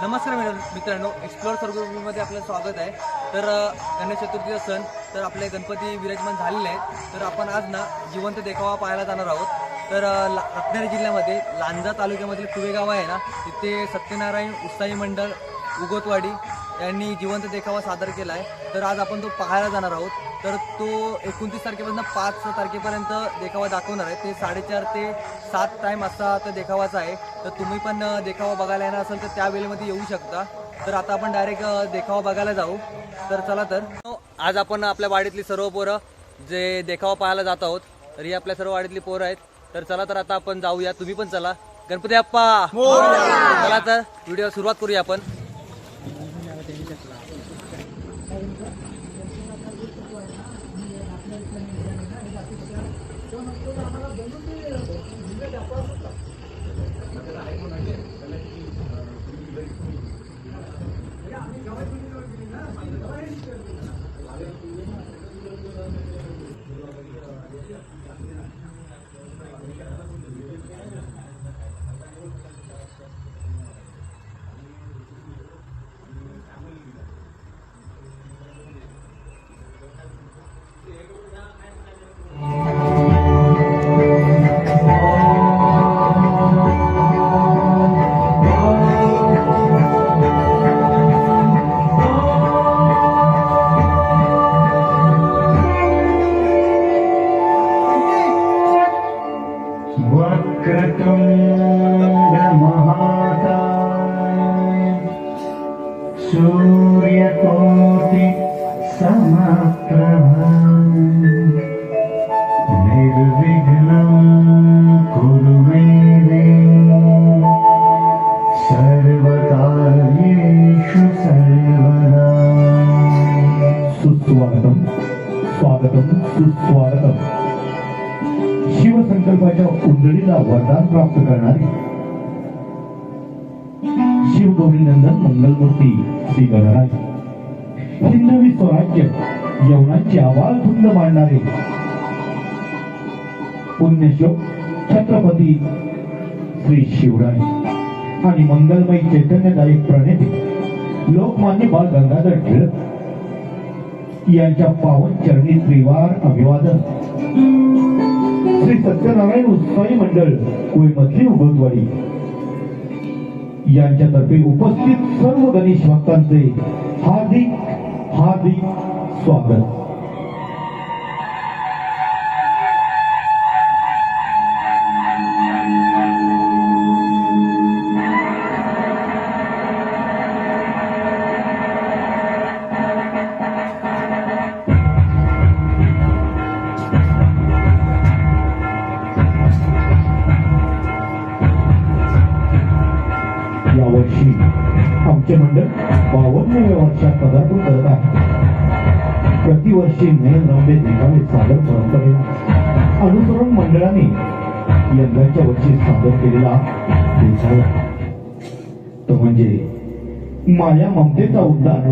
नमस्कार मॅडम मित्रांनो एक्सप्लोअर सर्वमध्ये आपलं स्वागत आहे. तर गणेश चतुर्थीचा सण तर आपले गणपती विराजमान झालेले आहेत. तर आपण आज ना जिवंत देखावा पाहायला जाणार आहोत. तर ला- रत्नागिरी जिल्ह्यामध्ये लांजा तालुक्यामधील कुवेगाव आहे ना तिथे सत्यनारायण उत्साही मंडळ उगोतवाडी यांनी जिवंत देखावा सादर केला आहे तर आज आपण तो पाहायला जाणार आहोत. तर तो एकोणतीस तारखेपासून पाच देखापर्यंत देखावा दाखवणार आहे. ते साडेचार ते सात टाईम असा तर देखावाचा आहे. तर तुम्ही पण देखावा बघायला येणार असेल तर त्या वेळेमध्ये येऊ शकता. तर आता आपण डायरेक्ट देखावा बघायला जाऊ. तर चला तर. आज आपण आपल्या वाडीतली सर्व पोरं जे देखावा पाहायला जात आहोत तर ही आपल्या सर्व वाडीतली पोरं आहेत. तर चला तर आता आपण जाऊया. तुम्ही पण चला. गणपती अप्पा चला तर. व्हिडिओ सुरुवात करूया आपण. उंदडीला वरदान प्राप्त करणारी. शिव शिवगौरीनंदन मंगलमूर्ती श्री गणराज. हिंदवी स्वराज्य यवनांची आवाज धुंद मांडणारे. पुण्यश्लोक छत्रपती श्री शिवराय. आणि मंगलमयी चैतन्यदायक प्रणेते लोकमान्य बाळ गंगाधर टिळक. यांच्या पावन चरणी त्रिवार अभिवादन. श्री सत्यनारायण उत्साही मंडळ कोयमधली उगवतवाडी यांच्यातर्फे उपस्थित सर्व गणेश भक्तांचे हार्दिक हार्दिक स्वागत. आमचे मंडळ बावन्नव्या वर्षात पदार्पण करत आहे प्रतिवर्षी नयन रम्य देखावे सादर परंपरेला अनुसरून मंडळाने यंदाच्या वर्षी सादर केलेला तो म्हणजे माया ममतेचा उद्धार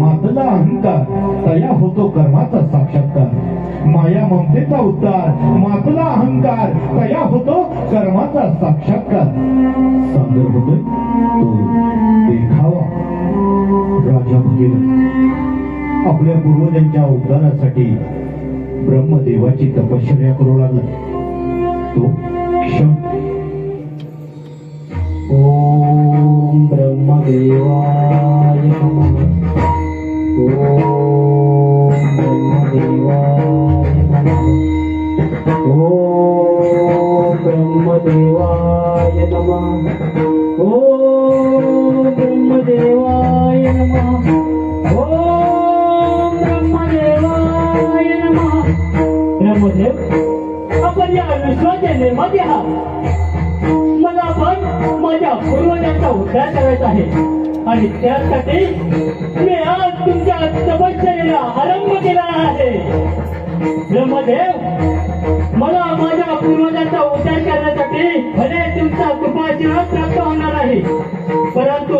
मातला अहंकार तया होतो कर्माचा साक्षात्कार माया ममतेचा उद्धार मातला अहंकार तया होतो कर्माचा साक्षात्कार. सादर होतोय तो देखावा. राजा भगीरथ आपल्या पूर्वजांच्या उद्धारासाठी ब्रह्मदेवाची तपश्चर्या करू लागला. तो क्षम. ओम ब्रह्मदेवाय ओम ब्रह्मदेवाय ब्रह्मदेवाय नमः ॐ ब्रह्मदेवाय नमः. ॐ ब्रह्मदेवाय नमः. ब्रह्मदेव आपण या विश्वाचे निर्माते आहात. मला पण माझ्या पूर्वजांचा उद्धार करायचा आहे. आणि त्यासाठी मी आज तुमच्या तपश्चर्याला आरंभ केला आहे. ब्रह्मदेव मला माझ्या पूर्वजांचा उद्धार करण्यासाठी भले तुमचा कृपाशीर्वाद प्राप्त होणार आहे. परंतु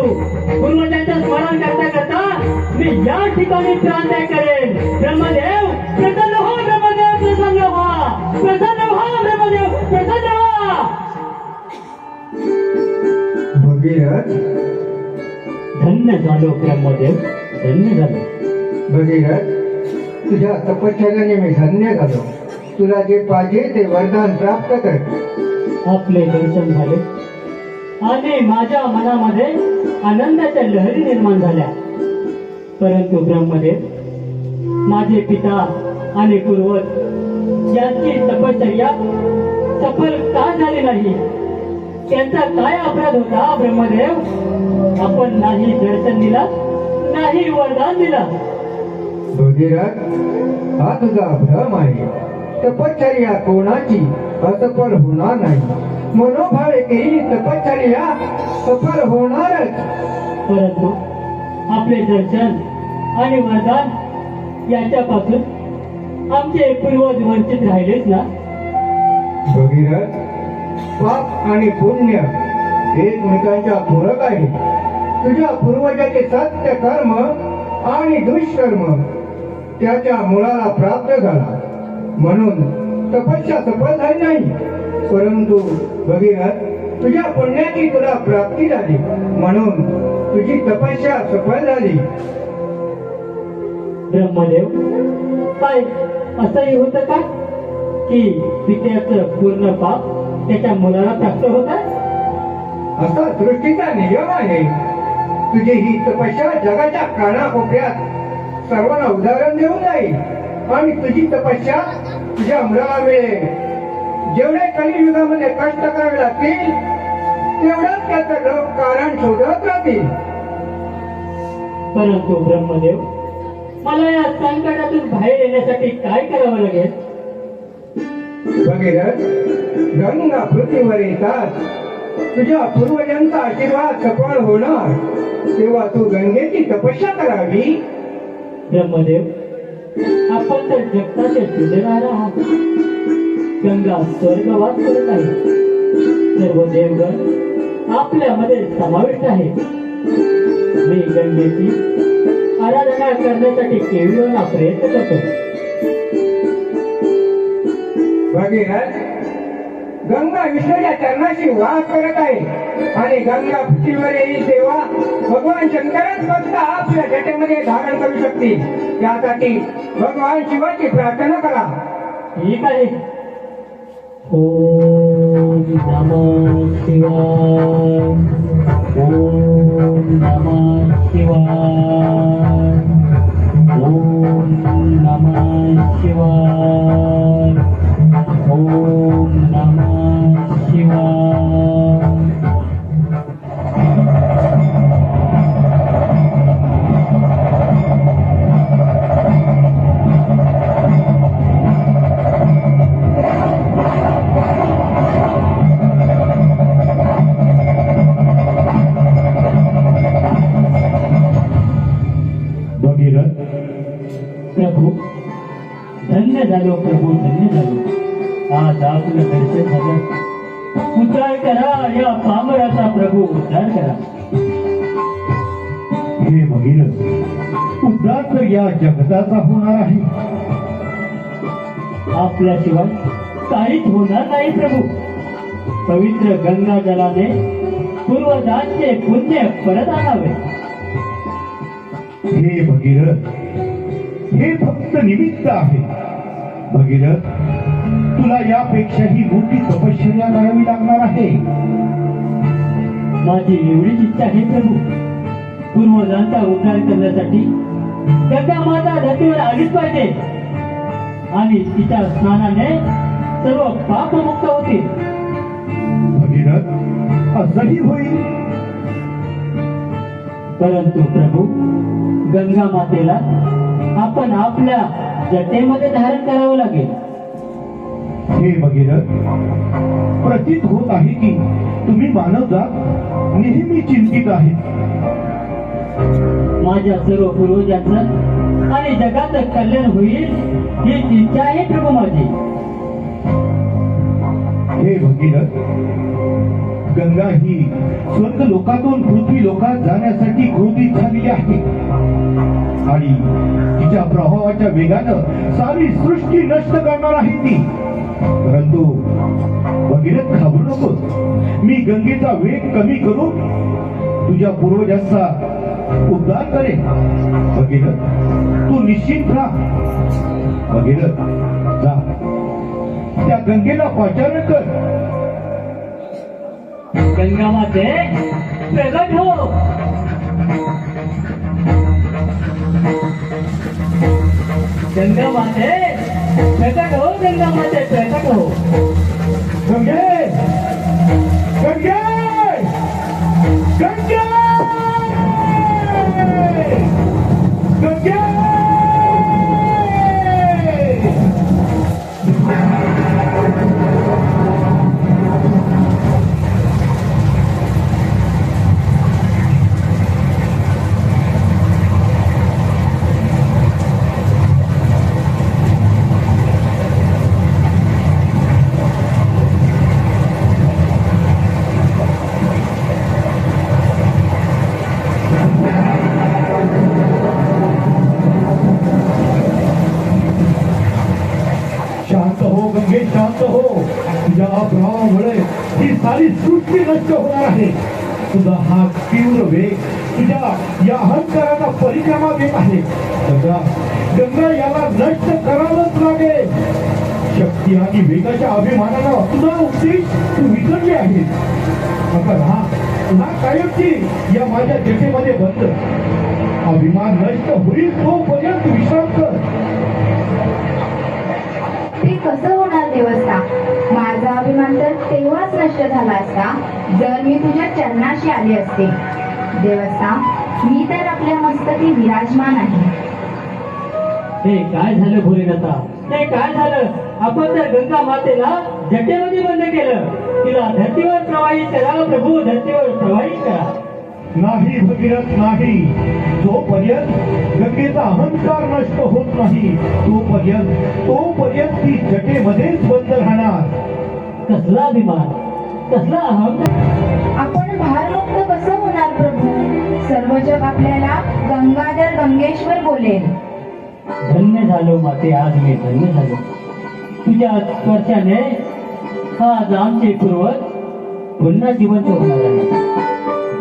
पूर्वजांचं स्मरण करता करता मी या ठिकाणी प्राणत्याग करेन. ब्रह्मदेव प्रसन्न हो ब्रह्मदेव प्रसन्न व्हा प्रसन्न व्हा ब्रह्मदेव प्रसन्न व्हा भगीरथ. धन्य झालो ब्रह्मदेव. धन्य झालो. भगीरथ तुझ्या तपश्चर्याने मी धन्य झालो. तुला जे पाहिजे ते वरदान प्राप्त कर. आपले दर्शन झाले. आणि माझ्या मनामध्ये आनंदाच्या लहरी निर्माण झाल्या. परंतु ब्रह्मदेव माझे पिता आणि पूर्वज यांची तपश्चर्या सफल का झाली नाही? त्यांचा काय अपराध होता ब्रह्मदेव? आपण नाही दर्शन दिला नाही वरदान दिला. हा तुझा भ्रम आहे. तपश्चर्या कोणाची? असफल होणार नाही. मनोभावे केलेली तपश्चर्या सफल होणारच. परंतु आपले दर्शन आणि वरदान याच्यापासून आमचे पूर्वज वंचित राहिलेच ना? भगीरथ पाप आणि पुण्य एकमेकांच्या पूरक आहे तुझ्या पूर्वजाचे सत्य कर्म आणि दुष्कर्म त्याच्या मुलाला प्राप्त झाला. म्हणून तपस्या सफल झाली नाही. परंतु भगीरथ तुझ्या पुण्याची तुला प्राप्ती झाली. म्हणून तुझी तपस्या सफल झाली. ब्रह्मदेव काय? असंही होतं का? की पित्याचं पूर्ण पाप त्याच्या मुलाला प्राप्त होत असा सृष्टीचा नियम आहे. तुझी ही तपस्या जगाच्या कानाकोपऱ्यात सर्वांना उदाहरण देऊन जाईल. आणि तुझी तपस्या तुझ्या मुलाला मिळेल जेवढे कलियुगामध्ये कष्ट करावे लागतील तेवढंच त्याचं लोक कारण शोधत राहतील. परंतु ब्रह्मदेव मला या संकटातून बाहेर येण्यासाठी काय करावं लागेल? भगीरथ गंगा पृथ्वीवर येतात. तुझ्या पूर्वजांचा आशीर्वाद सफळ होणार. तेव्हा तू गंगेची तपस्या करावी. ब्रह्मदेव आपण ते जगताचे सुधारणार आहात. गंगा स्वर्गवास करत आहे. सर्व देवगण आपल्यामध्ये समाविष्ट आहे. मी गंगेची आराधना करण्यासाठी केवळ प्रयत्न करतो. गंगा विष्णूच्या चरणाशी वास करत आहे. आणि गंगा पृथ्वीवर ही सेवा भगवान शंकरच फक्त आपल्या जटेमध्ये धारण करू शकतील. त्यासाठी भगवान शिवाची प्रार्थना करा. ठीक आहे. ओम नमः शिवाय. ओम नमः शिवाय. ओम नमः शिवाय. ओम પ્રભુ ધન્ય ધાર્યો પ્રભુ ધન્ય ધાર્યો આ દાસને દર્શન થયા करा या पामराचा प्रभू. उद्धार करा. हे भगीरथ उद्धार तर या जगताचा होणार आहे. आपल्याशिवाय काहीच होणार नाही प्रभू. पवित्र गंगा जलाने पूर्वजांचे पुण्य परत आणावे. हे भगीरथ हे फक्त निमित्त आहे. भगीरथ तुला यापेक्षाही मोठी तपश्चर्या करावी लागणार आहे. माझी एवढीच इच्छा आहे प्रभू. पूर्वजांचा उद्धार करण्यासाठी गंगा माता धरतीवर आलीच पाहिजे. आणि तिच्या स्नानाने सर्व पापमुक्त होतील. भगीरथ असंही होईल. परंतु प्रभू गंगा मातेला आपण आपल्या जटेमध्ये धारण करावं लागेल. हे भगीरथ प्रतीत होत आहे की तुम्ही मानवजात नेहमी चिंतित आहेत. माझ्या सर्व पूर्वजांचं आणि जगाचं कल्याण होईल हीच इच्छा आहे प्रभू माझी. हे भगीरथ गंगा ही स्वर्ग लोकातून पृथ्वी लोकात जाण्यासाठी क्रोधित झालेली आहे. आणि तिच्या प्रभावाच्या वेगानं सारी सृष्टी नष्ट करणार आहे ती. परंतु भगीरथ घाबरू नकोस. मी गंगेचा वेग कमी करून तुझ्या पूर्वजांचा उद्धार करेन. भगीरथ तू निश्चित राहा. भगीरथ जा. त्या गंगेला पाचारण कर. गंगा माते प्रगट हो गंगा माते प्रकट हो गंगा! माते प्रकट हो गंगे! अहंकाराचा परिक्रमा आहे गंगा गंगा याला नष्ट करावंच लागेल. शक्ती आणि वेगाच्या अभिमानाला तुझा उद्देश तू विसरली आहे आता राहा पुन्हा कायमची या माझ्या जटेमध्ये बंद. अभिमान नष्ट होईल तोपर्यंत विश्राम कर. ते कसं होणार देवस्था माझा अभिमान तर तेव्हाच नष्ट झाला असता जर मी तुझ्या चरणाशी आले असते. देवस्था मी तर आपल्या मस्तकी विराजमान आहे. हे काय झालं भोलेनाथा? हे काय झालं? आपण तर गंगा मातेला जटेमध्ये बंद केलं तिला धरतीवर प्रवाहित करा प्रभू धरतीवर प्रवाहित करा. नाही भगीरथ नाही. जोपर्यंत गंगेचा अहंकार नष्ट होत नाही तोपर्यंत तोपर्यंत ती जटेमध्येच बंद राहणार. कसला अभिमान? कसला अहंकार? आपण भारमुक्त कसं होणार प्रभू. सर्व जग आपल्याला गंगाधर गंगेश्वर बोलेल. धन्य झालो माते आज मी धन्य झालो. तुझ्या स्पर्शाने आज आमचे पूर्वज पुन्हा जिवंत होणार आहे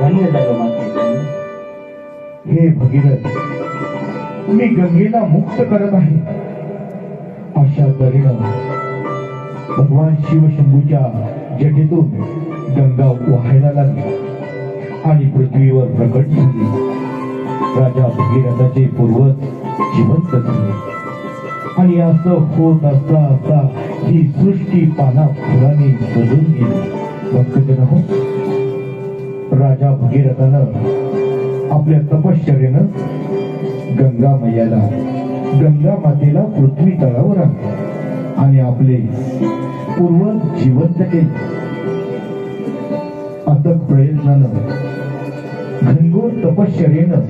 धन्य झालो माते धन्य. हे भगीरथ मी गंगेला मुक्त करत आहे. अशा तऱ्हेनं भगवान शिवशंभूच्या जटेतून गंगा वाहायला लागली. आणि पृथ्वीवर प्रकट झाली. राजा भगीरथाचे पूर्वज जिवंत झाले. आणि असं होत असता असता ही सृष्टी पाना फुलाने सजून गेली. भक्तजन हो राजा भगीरथानं आपल्या तपश्चर्यानं गंगा मैयाला गंगा मातेला पृथ्वी तळावर आणले आणि आपले पूर्वज जिवंत केले. अथक प्रयत्नानं घनघोर तपश्चर्यानं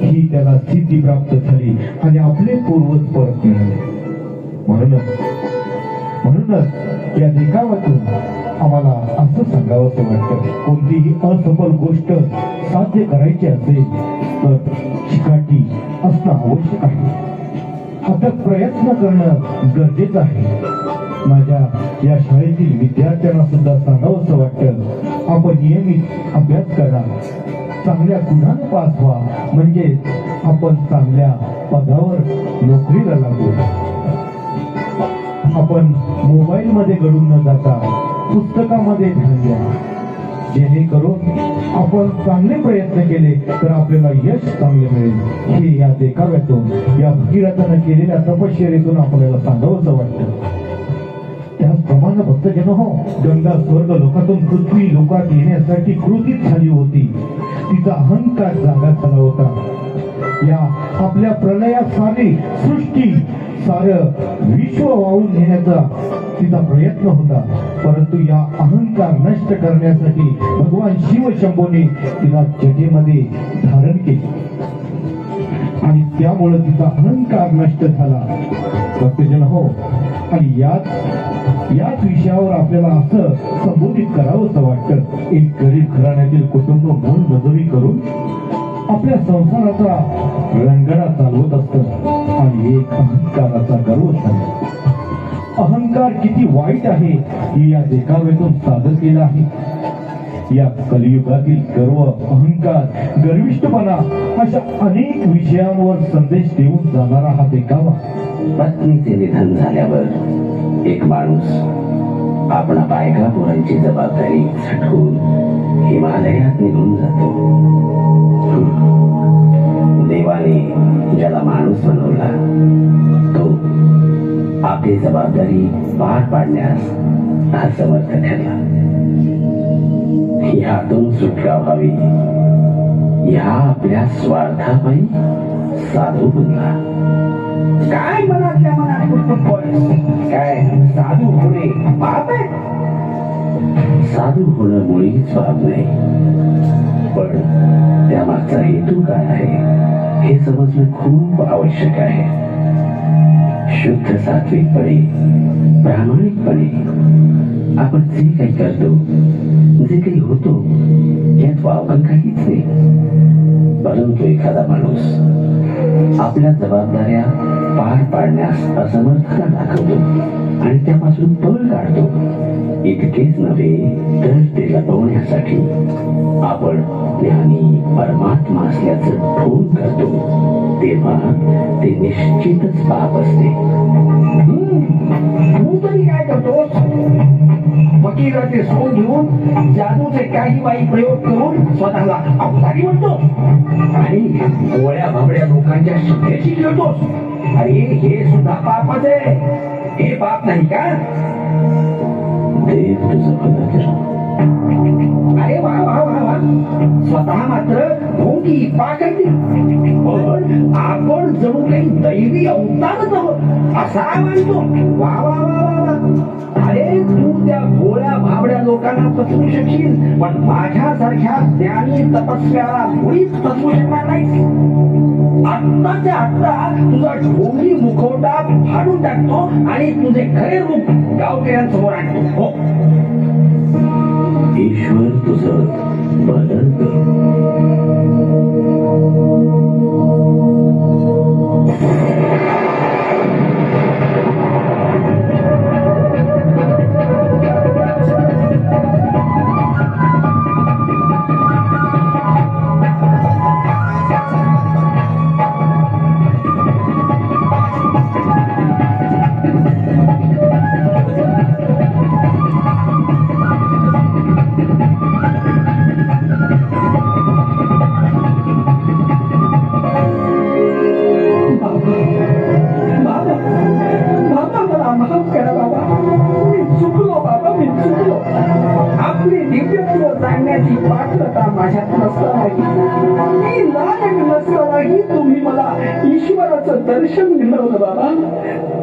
ही त्याला सिद्धी प्राप्त झाली आणि आपले पूर्वज परत मिळाले. म्हणूनच म्हणूनच या निकावातून आम्हाला असं सांगावंसं वाटतं कोणतीही असफल गोष्ट साध्य करायची असेल तर शिकाटी असणं आवश्यक आहे. अथक प्रयत्न करणं गरजेचं आहे. माझ्या या शाळेतील विद्यार्थ्यांना सुद्धा सांगावंसं वाटतं. आपण नियमित अभ्यास करा चांगल्या गुणाने पास व्हा. म्हणजे आपण चांगल्या पदावर नोकरीला लागू. आपण मोबाईल मध्ये गडून न जाता पुस्तकामध्ये ध्यान द्या. जेणेकरून आपण चांगले प्रयत्न केले तर आपल्याला यश चांगले मिळेल. हे या देखाव्यातून या भगीरथानं केलेल्या तपश्चर्येतून आपल्याला सांगावंसं वाटतं. त्याचप्रमाणे भक्तजन हो. गंगा स्वर्ग लोकातून पृथ्वी लोकात येण्यासाठी कृतीत झाली होती. तिचा अहंकार जागा झाला होता. या आपल्या प्रलयात सारी सृष्टी सार विश्व वाहून नेण्याचा तिचा प्रयत्न होता. परंतु या अहंकार नष्ट करण्यासाठी भगवान शिव शंभूने तिला जटेमध्ये धारण केले. आणि त्यामुळे तिचा अहंकार नष्ट झाला. भक्तजन हो आणि याच याच विषयावर आपल्याला असं संबोधित करावंसं वाटतं. एक गरीब घराण्यातील कुटुंब मूल मजुरी करून आपल्या संसाराचा रंगडा चालवत असत. आणि एक अहंकाराचा गर्व झाला. अहंकार किती वाईट आहे हे या देखाव्यातून सादर केलं आहे. या कलियुगातील गर्व अहंकार गर्विष्ठपणा अशा अनेक विषयांवर संदेश देऊन जाणारा हा देखावा. पत्नीचे निधन झाल्यावर एक माणूस आपणा बायका पोरांची जबाबदारी झटकून हिमालयात निघून जातो. देवाने ज्याला माणूस बनवला तो आपली जबाबदारी पार पाडण्यास असमर्थ ठरला. ह्यातून सुटका व्हावी. ह्या आपल्या स्वार्थापायी साधू बनला. काय मनातल्या मनात कुटुंब काय साधू होणे पाप आहे? साधू होणं मुळीच पाप नाही. पण त्यामागचा हेतू काय आहे हे समजणं खूप आवश्यक आहे. शुद्ध सात्विकपणे प्रामाणिकपणे आपण जे काही करतो जे काही होतो यात वावगं काहीच नाही. परंतु एखादा माणूस आपल्या जबाबदाऱ्या पार पाडण्यास असमर्थता दाखवतो आणि त्यापासून पळ काढतो. इतकेच नव्हे तर ते लपवण्यासाठी आपण ज्ञानी परमात्मा असल्याचं फोन करतो. तेव्हा ते निश्चितच पाप असते. तू तरी काय करतोस? वकिलाचे सोन घेऊन जादूचे काही बाई प्रयोग करून स्वतःला अवतारी म्हणतो आणि गोळ्या भाबड्या लोकांच्या शिक्क्याशी खेळतोस. अरे हे सुद्धा पापच आहे. हे पाप नाही का? देव तुझं अरे वा वा वा वा. स्वतः मात्र भोंगी पाकळती पण आपण जणू काही दैवी अवतारच आहोत असा मानतो. वा वा वा वा वा. अरे तू त्या भोळ्या भाबड्या लोकांना फसवू शकशील पण माझ्यासारख्या ज्ञानी तपस्व्याला मुळीच फसवू शकणार नाही आत्ताच्या आत्ता तुझा ढोंगी मुखवटा फाडून टाकतो आणि तुझे खरे रूप गावकऱ्यांसमोर आणतो. हो. ईश्वर तुझं भलं करण्याची पात्रता माझ्यात नसावी मी लायक नसतानाही तुम्ही मला ईश्वराचं दर्शन घडवलं बाबा.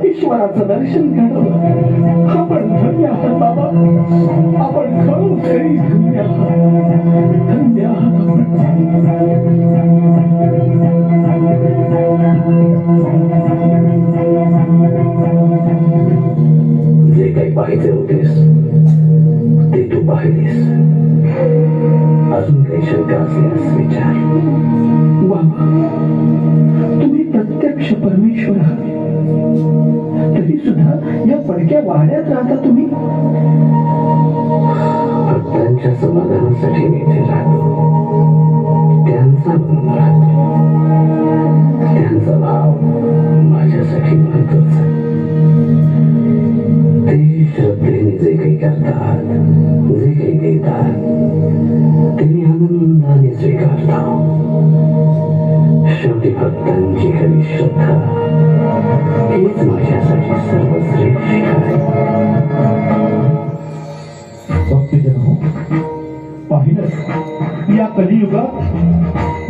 ईश्वराचं दर्शन घडवलं. आपण धन्य आहात बाबा. आपण खरोखरी धन्य आहात. धन्य आहात जे काही पाहिजे होतेस ते तू पाहिलीस. अजून काही असल्यास विचार बाबा तुम्ही प्रत्यक्ष परमेश्वर आहात. तरी सुद्धा या पडक्या वाड्यात राहता तुम्ही? भक्तांच्या समाधानासाठी मी इथे राहतो. त्यांचा म्हणून राहतो. त्यांचा भाव माझ्यासाठी महत्त्वाचा श्रद्धेने जे काही करतात जे काही देतात ते मी आनंदाने स्वीकारतो शेवटी भक्तांची खरी श्रद्धा. हेच माझ्यासाठी सर्वश्रेष्ठ आहे. भक्तजन पाहिलं या कलियुगात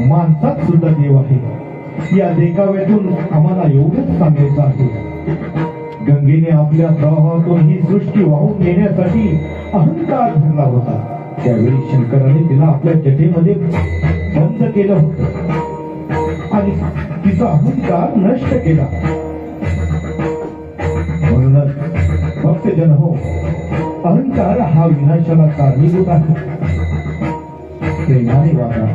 माणसात सुद्धा देव आहे. या देखाव्यातून आम्हाला एवढंच सांगायचं आहे. गंगेने आपल्या प्रवाहातून ही सृष्टी वाहून नेण्यासाठी अहंकार धरला होता. त्यावेळी शंकराने तिला आपल्या जटेमध्ये बंद केलं होत. आणि तिचा अहंकार नष्ट केला. म्हणूनच भक्तजन हो अहंकार हा विनाशाला कारणीभूत आहे. प्रेमाने वागा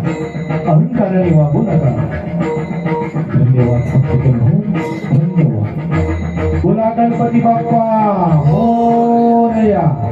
अहंकाराने वागू नका. धन्यवाद भक्तजन हो. ગણપતિ બાપા. મોરયા